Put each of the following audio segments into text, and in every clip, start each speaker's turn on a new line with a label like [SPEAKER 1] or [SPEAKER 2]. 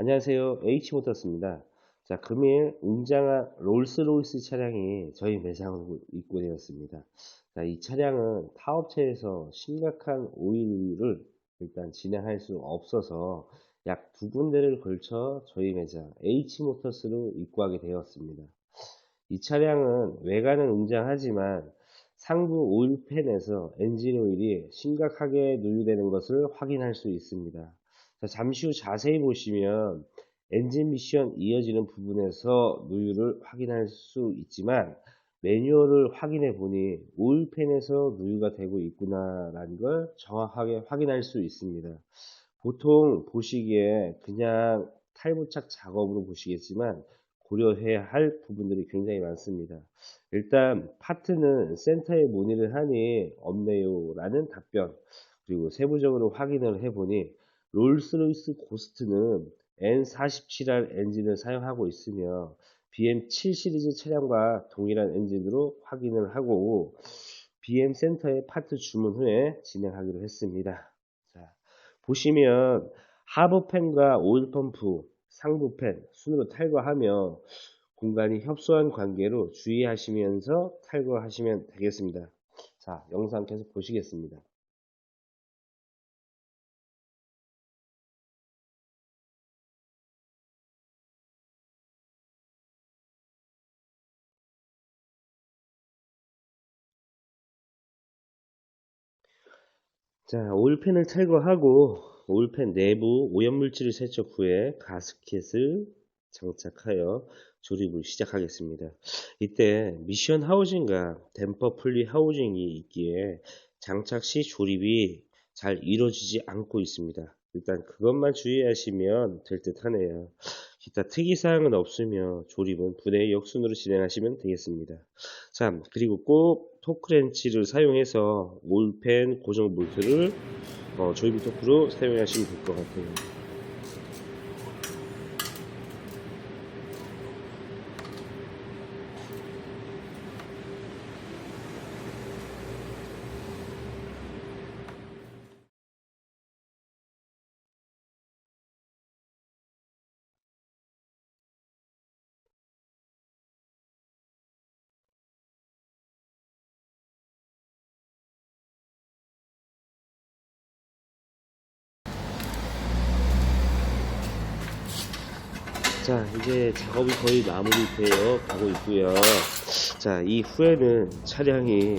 [SPEAKER 1] 안녕하세요. H모터스입니다. 자, 금일 웅장한 롤스로이스 차량이 저희 매장으로 입고되었습니다. 자, 이 차량은 타 업체에서 심각한 오일을 일단 진행할 수 없어서 약 두 군데를 걸쳐 저희 매장 H모터스로 입고하게 되었습니다. 이 차량은 외관은 웅장하지만 상부 오일팬에서 엔진 오일이 심각하게 누유되는 것을 확인할 수 있습니다. 자, 잠시 후 자세히 보시면 엔진 미션 이어지는 부분에서 누유를 확인할 수 있지만 매뉴얼을 확인해 보니 오일팬에서 누유가 되고 있구나라는 걸 정확하게 확인할 수 있습니다. 보통 보시기에 그냥 탈부착 작업으로 보시겠지만 고려해야 할 부분들이 굉장히 많습니다. 일단 파트는 센터에 문의를 하니 없네요 라는 답변 그리고 세부적으로 확인을 해보니 롤스로이스 고스트는 N47R 엔진을 사용하고 있으며 BM7 시리즈 차량과 동일한 엔진으로 확인을 하고 BM 센터에 파트 주문 후에 진행하기로 했습니다. 자, 보시면 하부팬과 오일펌프, 상부팬 순으로 탈거하며 공간이 협소한 관계로 주의하시면서 탈거하시면 되겠습니다. 자, 영상 계속 보시겠습니다. 자, 오일팬을 탈거하고 오일팬 내부 오염물질을 세척 후에 가스켓을 장착하여 조립을 시작하겠습니다. 이때 미션 하우징과 댐퍼 풀리 하우징이 있기에 장착 시 조립이 잘 이루어지지 않고 있습니다. 일단 그것만 주의하시면 될 듯 하네요. 기타 특이사항은 없으며 조립은 분해 역순으로 진행하시면 되겠습니다. 자, 그리고 꼭 토크렌치를 사용해서 올펜 고정 볼트를 어, 조임 토크로 사용하시면 될 것 같아요. 자, 이제 작업이 거의 마무리되어 가고 있고요. 자, 이 후에는 차량이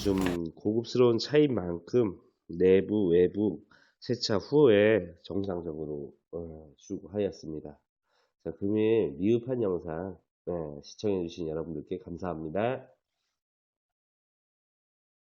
[SPEAKER 1] 좀 고급스러운 차인 만큼 내부, 외부 세차 후에 정상적으로 어, 출고하였습니다. 자, 금일 미흡한 영상 네, 시청해주신 여러분들께 감사합니다.